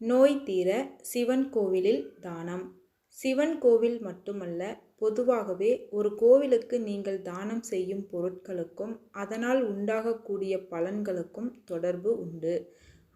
நோய் தீர சிவன் கோவிலில் தானம். சிவன் கோவில் மட்டுமல்ல பொதுவாகவே ஒரு கோவிலுக்கு நீங்கள் தானம் செய்யும் பொருட்களுக்கும் அதனால் உண்டாகக்கூடிய பலன்களுக்கும் தொடர்பு உண்டு.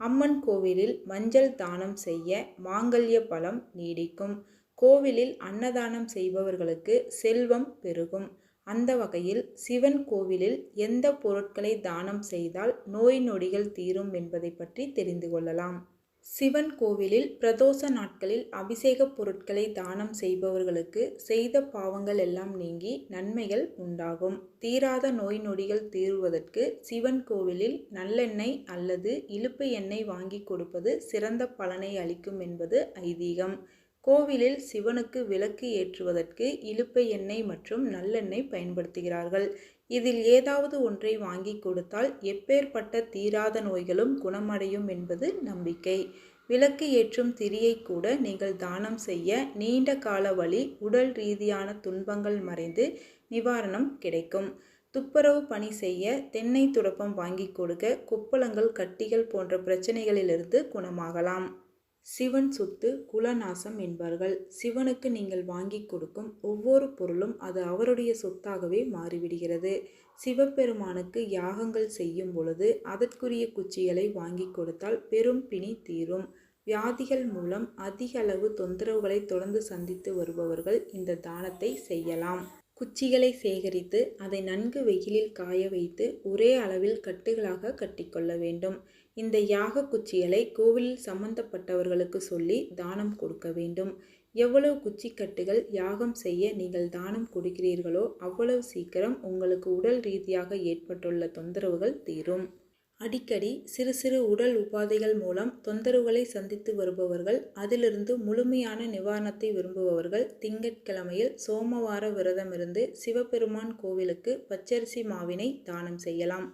அம்மன் கோவிலில் மஞ்சள் தானம் செய்ய மாங்கல்ய பலம் நீடிக்கும். கோவிலில் அன்னதானம் செய்பவர்களுக்கு செல்வம் பெருகும். அந்த வகையில் சிவன் கோவிலில் எந்த பொருட்களை தானம் செய்தால் நோய் நொடிகள் தீரும் என்பதை பற்றி தெரிந்து கொள்ளலாம். சிவன் கோவிலில் பிரதோஷ நாட்களில் அபிஷேக பொருட்களை தானம் செய்பவர்களுக்கு செய்த பாவங்கள் எல்லாம் நீங்கி நன்மைகள் உண்டாகும். தீராத நோய் நொடிகள் தீருவதற்கு சிவன் கோவிலில் நல்லெண்ணெய் அல்லது இலுப்பு எண்ணெய் வாங்கி கொடுப்பது சிறந்த பலனை அளிக்கும் என்பது ஐதீகம். கோவிலில் சிவனுக்கு விளக்கு ஏற்றுவதற்கு இலுப்பை எண்ணெய் மற்றும் நல்லெண்ணெய் பயன்படுத்துகிறார்கள். இதில் ஏதாவது ஒன்றை வாங்கி கொடுத்தால் எப்பேற்பட்ட தீராத நோய்களும் குணமடையும் என்பது நம்பிக்கை. விளக்கு ஏற்றும் திரியை கூட நீங்கள் தானம் செய்ய நீண்ட கால வழி உடல் ரீதியான துன்பங்கள் மறைந்து நிவாரணம் கிடைக்கும். துப்புரவு பணி செய்ய தென்னை துடப்பம் வாங்கி கொடுக்க குப்பளங்கள் கட்டிகள் போன்ற பிரச்சனைகளிலிருந்து குணமாகலாம். சிவன் சொத்து குலநாசம் என்பார்கள். சிவனுக்கு நீங்கள் வாங்கி கொடுக்கும் ஒவ்வொரு பொருளும் அது அவருடைய சொத்தாகவே மாறிவிடுகிறது. சிவபெருமானுக்கு யாகங்கள் செய்யும் பொழுது அதற்குரிய குச்சிகளை வாங்கி கொடுத்தால் பெரும் பிணி தீரும். வியாதிகள் மூலம் அதிக அளவு தொந்தரவுகளை தொடர்ந்து சந்தித்து வருபவர்கள் இந்த தானத்தை செய்யலாம். குச்சிகளை சேகரித்து அதை நன்கு வெயிலில் காய வைத்து ஒரே அளவில் கட்டுகளாக கட்டிக்கொள்ள வேண்டும். இந்த யாக குச்சிகளை கோவிலில் சம்பந்தப்பட்டவர்களுக்கு சொல்லி தானம் கொடுக்க வேண்டும். எவ்வளவு குச்சிக்கட்டுகள் யாகம் செய்ய நீங்கள் தானம் கொடுக்கிறீர்களோ அவ்வளவு சீக்கிரம் உங்களுக்கு உடல் ரீதியாக ஏற்பட்டுள்ள தொந்தரவுகள் தீரும். அடிக்கடி சிறு சிறு உடல் உபாதைகள் மூலம் தொந்தரவுகளை சந்தித்து வருபவர்கள் அதிலிருந்து முழுமையான நிவாரணத்தை விரும்புபவர்கள் திங்கட்கிழமையில் சோமவார விரதமிருந்து சிவபெருமான் கோவிலுக்கு பச்சரிசி மாவினை தானம் செய்யலாம்.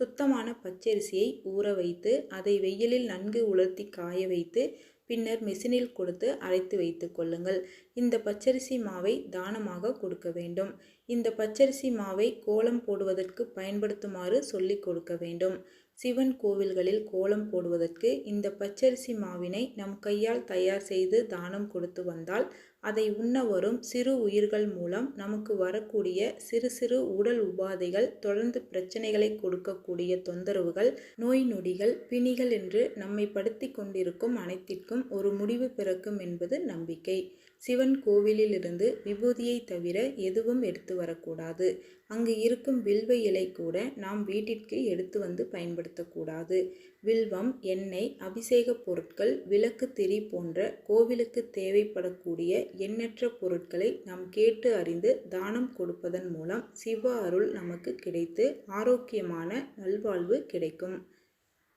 சுத்தமான பச்சரிசியை ஊற வைத்து அதை வெயிலில் நன்கு உலர்த்தி காய வைத்து பின்னர் மெஷினில் கொடுத்து அரைத்து வைத்து கொள்ளுங்கள். இந்த பச்சரிசி மாவை தானமாக கொடுக்க வேண்டும். இந்த பச்சரிசி மாவை கோலம் போடுவதற்கு பயன்படுத்துமாறு சொல்லிக் கொடுக்க வேண்டும். சிவன் கோவில்களில் கோலம் போடுவதற்கு இந்த பச்சரிசி மாவினை நம் கையால் தயார் செய்து தானம் கொடுத்து வந்தால் அதை உண்ண வரும் சிறு உயிர்கள் மூலம் நமக்கு வரக்கூடிய சிறு சிறு உடல் உபாதைகள் தொடர்ந்து பிரச்சனைகளை கொடுக்கக்கூடிய தொந்தரவுகள் நோய் நொடிகள் பிணிகள் என்று நம்மை படுத்தி கொண்டிருக்கும் அனைத்திற்கும் ஒரு முடிவு பிறக்கும் என்பது நம்பிக்கை. சிவன் கோவிலிலிருந்து விபூதியை தவிர எதுவும் எடுத்து வரக்கூடாது. அங்கு இருக்கும் வில்வ இலை கூட நாம் வீட்டிற்கு எடுத்து வந்து பயன்படுத்தக்கூடாது. வில்வம் எண்ணெய் அபிஷேக பொருட்கள் விளக்கு திரி போன்ற கோவிலுக்கு தேவைப்படக்கூடிய எண்ணற்ற பொருட்களை நாம் கேட்டு அறிந்து தானம் கொடுப்பதன் மூலம் சிவ அருள் நமக்கு கிடைத்து ஆரோக்கியமான நல்வாழ்வு கிடைக்கும்.